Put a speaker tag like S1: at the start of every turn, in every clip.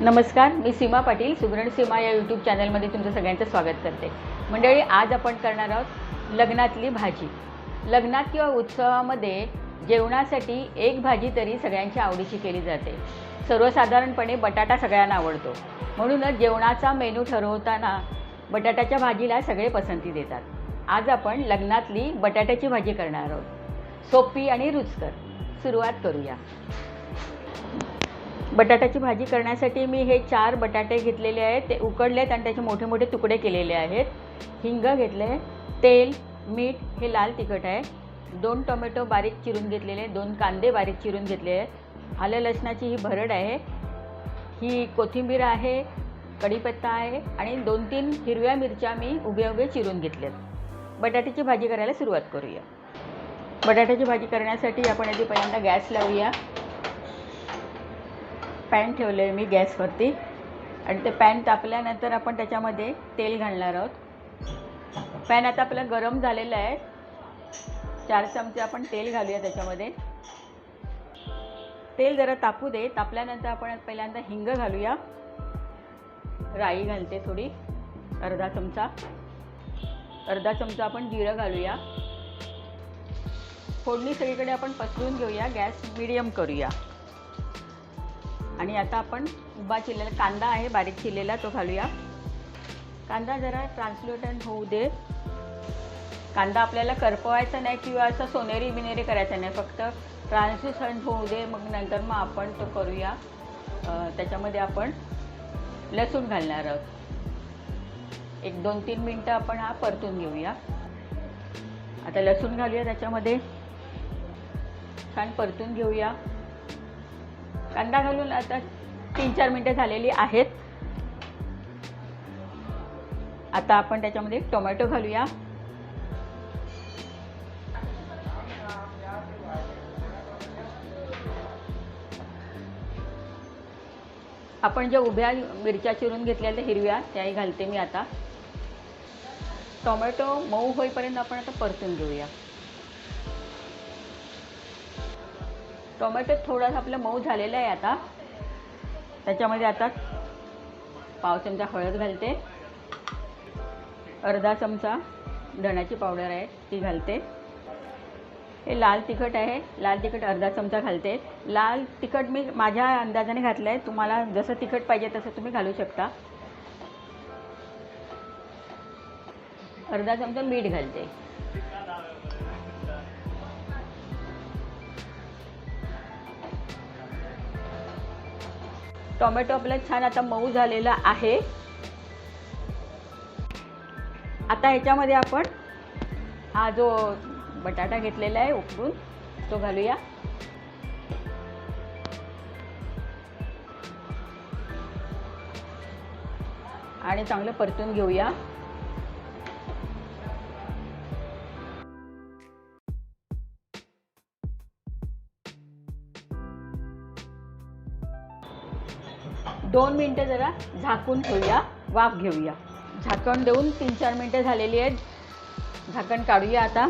S1: नमस्कार मी सीमा पाटील सुगरण सीमा या यूट्यूब चॅनलमध्ये तुमचं सगळ्यांचं स्वागत करते. मंडळी आज आपण करणार आहोत लग्नातली भाजी. लग्नात किंवा उत्सवामध्ये जेवणासाठी एक भाजी तरी सगळ्यांच्या आवडीची केली जाते. सर्वसाधारणपणे बटाटा सगळ्यांना आवडतो. म्हणूनच जेवणाचा मेनू ठरवताना बटाट्याच्या भाजीला सगळे पसंती देतात. आज आपण लग्नातली बटाट्याची भाजी करणार आहोत. सोपी आणि रुचकर. सुरुवात करूया. बटाट्याची भाजी करण्यासाठी मी हे चार बटाटे घेतलेले आहेत. ते उकडले आहेत आणि त्याचे मोठे मोठे तुकडे केलेले आहेत. हिंग घेतले तेल मीठ हे लाल तिखट आहे. दोन टोमॅटो बारीक चिरून घेतलेले दोन कांदे बारीक चिरून घेतले आहेत. आलं लसणाची ही भरड आहे. ही कोथिंबीर आहे कढीपत्ता आहे आणि दोन तीन हिरव्या मिरच्या मी उभे उभे चिरून घेतल्यात बटाट्याची भाजी करायला सुरुवात करूया. बटाट्याची भाजी करण्यासाठी आपण आधी पहिल्यांदा गॅस लावूया. पॅन ठेवलं आहे मी गॅसवरती. आणि ते पॅन तापल्यानंतर आपण त्याच्यामध्ये तेल घालणार आहोत. पॅन आता आपलं गरम झालेलं आहे. चार चमचे आपण तेल घालूया त्याच्यामध्ये. तेल जरा तापू दे. तापल्यानंतर आपण पहिल्यांदा हिंग घालूया. राई घालते थोडी. अर्धा चमचा. अर्धा चमचा आपण जिरं घालूया. फोडणी सगळीकडे आपण पसरून घेऊया. गॅस मिडियम करूया. आणि आता आपण उभा चिरलेला कांदा आहे बारीक चिरलेला तो घालूया. कांदा जरा ट्रान्सलेटन होऊ दे. कांदा आपल्याला करपवायचा नाही किंवा असं सोनेरी बिनेरी करायचा नाही फक्त ट्रान्सल्युटंट होऊ दे मग नंतर मग आपण तो करूया. त्याच्यामध्ये आपण लसूण घालणार आहोत. एक दोन तीन मिनटं आपण हा परतून घेऊया. आता लसूण घालूया त्याच्यामध्ये. छान परतून घेऊया. कांदा घालून आता तीन चार मिनटं झालेली आहेत. आता आपण त्याच्यामध्ये टोमॅटो घालूया. आपण ज्या उभ्या मिरच्या चिरून घेतलेल्या हिरव्या त्याही घालते मी आता. टोमॅटो मऊ होईपर्यंत आपण आता परतून घेऊया. टोमॅटो थोडासा आपलं मऊ झालेला आहे आता. त्याच्यामध्ये आता पाव चमचा हळद घालते. अर्धा चमचा धण्याची पावडर आहे ती घालते. हे लाल तिखट आहे लाल तिखट अर्धा चमचा घालते. लाल तिखट मी माझ्या अंदाजाने घातलं आहे तुम्हाला जसं तिखट पाहिजे तसं तुम्ही घालू शकता. अर्धा चमचा मीठ घालते. टोमॅटो आपला छान आता मऊ झालेला आहे. आता ह्याच्यामध्ये आपण हा जो बटाटा घेतलेला आहे उकडून तो घालूया. आणि चांगलं परतून घेऊया. दोन मिनटं जरा झाकून ठेवूया वाफ घेऊया. झाकण देऊन तीन चार मिनटं झालेली आहेत. झाकण काढूया आता.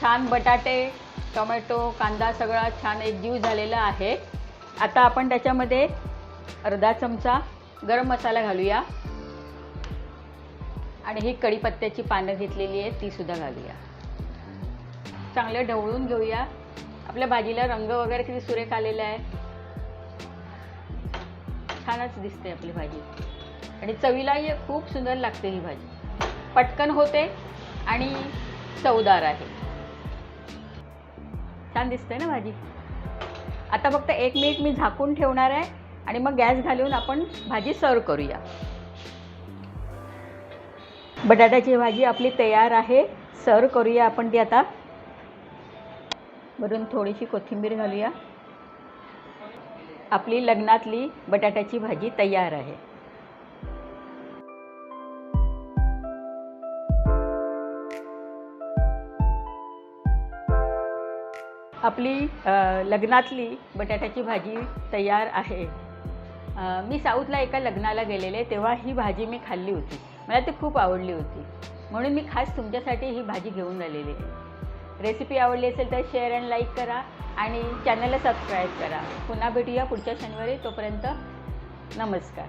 S1: छान बटाटे टोमॅटो कांदा सगळा छान एकजीव झालेला आहे. आता आपण त्याच्यामध्ये अर्धा चमचा गरम मसाला घालूया. आणि ही कढीपत्त्याची पानं घेतलेली आहेत तीसुद्धा घालूया. चांगलं ढवळून घेऊया. आपल्या भाजीला रंग वगैरे किती सुरेख आलेला आहे. छानच दिसते आपली भाजी. आणि चवीलाही खूप सुंदर लागते ही भाजी. पटकन होते आणि चवदार आहे. छान दिसते ना भाजी. आता फक्त एक मिनिट मी झाकून ठेवणार आहे आणि मग गॅस घालून आपण भाजी सर्व करूया. बटाट्याची भाजी आपली तयार आहे. सर्व करूया आपण ती आता. वरून थोडीशी कोथिंबीर घालूया. आपली लग्नातली बटाट्याची भाजी तयार आहे. आपली लग्नातली बटाट्याची भाजी तयार आहे. मी साऊथला एका लग्नाला गेलेले तेव्हा ही भाजी मी खाल्ली होती. मला ती खूप आवडली होती. म्हणून मी खास तुमच्यासाठी ही भाजी घेऊन आलेली आहे. रेसिपी आवडली असेल तर शेअर अँड लाईक करा आणि चॅनलला सबस्क्राईब करा. पुन्हा भेटूया पुढच्या शनिवारी तोपर्यंत नमस्कार.